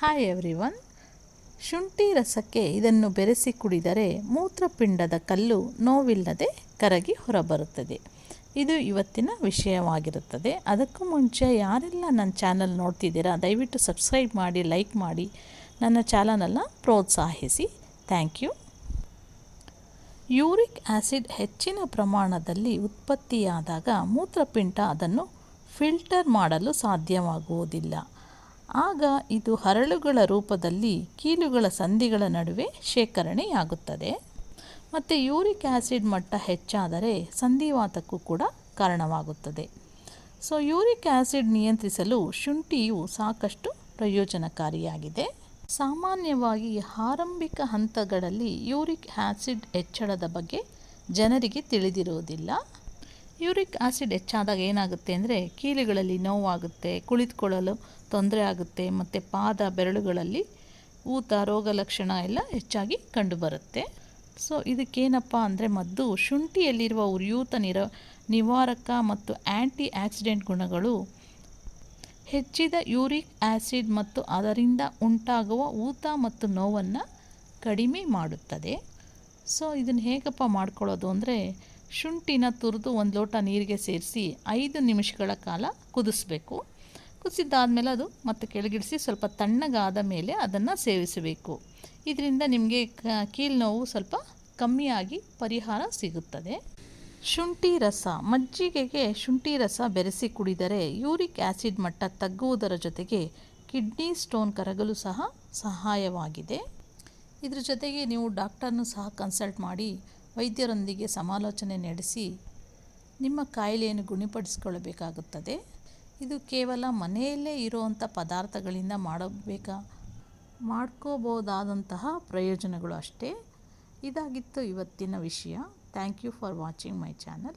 Hi everyone ಶುಂಠಿ ರಸಕ್ಕೆ ಇದನ್ನು ಬೆರೆಸಿ ಕುಡಿದರೆ ಮೂತ್ರಪಿಂಡದ ಕಲ್ಲು ನೋವಿಲ್ಲದೆ ಕರಗಿ ಹೊರಬರುತ್ತದೆ. ಇದು ಇವತ್ತಿನ ವಿಷಯವಾಗಿರುತ್ತದೆ. ಅದಕ್ಕೂ ಮುಂಚೆ ಯಾರೆಲ್ಲ ನನ್ನ ಚಾನಲ್ ನೋಡ್ತಿದ್ದೀರಾ, ದಯವಿಟ್ಟು ಸಬ್ಸ್ಕ್ರೈಬ್ ಮಾಡಿ, ಲೈಕ್ ಮಾಡಿ, ನನ್ನ ಚಾನಲನ್ನು ಪ್ರೋತ್ಸಾಹಿಸಿ. ಥ್ಯಾಂಕ್ ಯು ಯೂರಿಕ್ ಆ್ಯಸಿಡ್ ಹೆಚ್ಚಿನ ಪ್ರಮಾಣದಲ್ಲಿ ಉತ್ಪತ್ತಿಯಾದಾಗ ಮೂತ್ರಪಿಂಡ ಅದನ್ನು ಫಿಲ್ಟರ್ ಮಾಡಲು ಸಾಧ್ಯವಾಗುವುದಿಲ್ಲ. ಆಗ ಇದು ಹರಳುಗಳ ರೂಪದಲ್ಲಿ ಕೀಲುಗಳ ಸಂಧಿಗಳ ನಡುವೆ ಶೇಖರಣೆಯಾಗುತ್ತದೆ. ಮತ್ತು ಯೂರಿಕ್ ಆ್ಯಸಿಡ್ ಮಟ್ಟ ಹೆಚ್ಚಾದರೆ ಸಂಧಿವಾತಕ್ಕೂ ಕೂಡ ಕಾರಣವಾಗುತ್ತದೆ. ಸೊ, ಯೂರಿಕ್ ಆ್ಯಸಿಡ್ ನಿಯಂತ್ರಿಸಲು ಶುಂಠಿಯು ಸಾಕಷ್ಟು ಪ್ರಯೋಜನಕಾರಿಯಾಗಿದೆ. ಸಾಮಾನ್ಯವಾಗಿ ಆರಂಭಿಕ ಹಂತಗಳಲ್ಲಿ ಯೂರಿಕ್ ಆ್ಯಸಿಡ್ ಹೆಚ್ಚಳದ ಬಗ್ಗೆ ಜನರಿಗೆ ತಿಳಿದಿರುವುದಿಲ್ಲ. ಯೂರಿಕ್ ಆ್ಯಸಿಡ್ ಹೆಚ್ಚಾದಾಗ ಏನಾಗುತ್ತೆ ಅಂದರೆ ಕೀಲುಗಳಲ್ಲಿ ನೋವಾಗುತ್ತೆ, ಕುಳಿತುಕೊಳ್ಳಲು ತೊಂದರೆ ಆಗುತ್ತೆ, ಮತ್ತು ಪಾದ ಬೆರಳುಗಳಲ್ಲಿ ಊತ, ರೋಗ ಲಕ್ಷಣ ಎಲ್ಲ ಹೆಚ್ಚಾಗಿ ಕಂಡುಬರುತ್ತೆ. ಸೊ ಇದಕ್ಕೇನಪ್ಪ ಅಂದರೆ ಮದ್ದು ಶುಂಠಿಯಲ್ಲಿರುವ ಉರಿಯೂತ ನಿರ, ನಿವಾರಕ ಮತ್ತು ಆ್ಯಂಟಿ ಆಕ್ಸಿಡೆಂಟ್ ಗುಣಗಳು ಹೆಚ್ಚಿದ ಯೂರಿಕ್ ಆ್ಯಸಿಡ್ ಮತ್ತು ಅದರಿಂದ ಉಂಟಾಗುವ ಊತ ಮತ್ತು ನೋವನ್ನು ಕಡಿಮೆ ಮಾಡುತ್ತದೆ. ಸೊ ಇದನ್ನು ಹೇಗಪ್ಪ ಮಾಡ್ಕೊಳ್ಳೋದು ಅಂದರೆ ಶುಂಠಿನ ತುರಿದು ಒಂದು ಲೋಟ ನೀರಿಗೆ ಸೇರಿಸಿ ಐದು ನಿಮಿಷಗಳ ಕಾಲ ಕುದಿಸ್ಬೇಕು. ಕುದಿಸಿದ್ದಾದಮೇಲೆ ಅದು ಮತ್ತೆ ಕೆಳಗಿಡಿಸಿ ಸ್ವಲ್ಪ ತಣ್ಣಗಾದ ಮೇಲೆ ಅದನ್ನು ಸೇವಿಸಬೇಕು. ಇದರಿಂದ ನಿಮಗೆ ಕೀಲು ನೋವು ಸ್ವಲ್ಪ ಕಮ್ಮಿಯಾಗಿ ಪರಿಹಾರ ಸಿಗುತ್ತದೆ. ಶುಂಠಿ ರಸ, ಮಜ್ಜಿಗೆಗೆ ಶುಂಠಿ ರಸ ಬೆರೆಸಿ ಕುಡಿದರೆ ಯೂರಿಕ್ ಆ್ಯಸಿಡ್ ಮಟ್ಟ ತಗ್ಗುವುದರ ಜೊತೆಗೆ ಕಿಡ್ನಿ ಸ್ಟೋನ್ ಕರಗಲು ಸಹ ಸಹಾಯವಾಗಿದೆ. ಇದ್ರ ಜೊತೆಗೆ ನೀವು ಡಾಕ್ಟರ್ನು ಸಹ ಕನ್ಸಲ್ಟ್ ಮಾಡಿ ವೈದ್ಯರೊಂದಿಗೆ ಸಮಾಲೋಚನೆ ನಡೆಸಿ ನಿಮ್ಮ ಕಾಯಿಲೆಯನ್ನು ಗುಣಪಡಿಸಿಕೊಳ್ಳಬೇಕಾಗುತ್ತದೆ. ಇದು ಕೇವಲ ಮನೆಯಲ್ಲೇ ಇರುವಂಥ ಪದಾರ್ಥಗಳಿಂದ ಮಾಡಬೇಕಾ? ಮಾಡ್ಕೋಬೋದಾದಂತಹ ಪ್ರಯೋಜನಗಳು ಅಷ್ಟೇ. ಇದಾಗಿತ್ತು ಇವತ್ತಿನ ವಿಷಯ. Thank you for watching my channel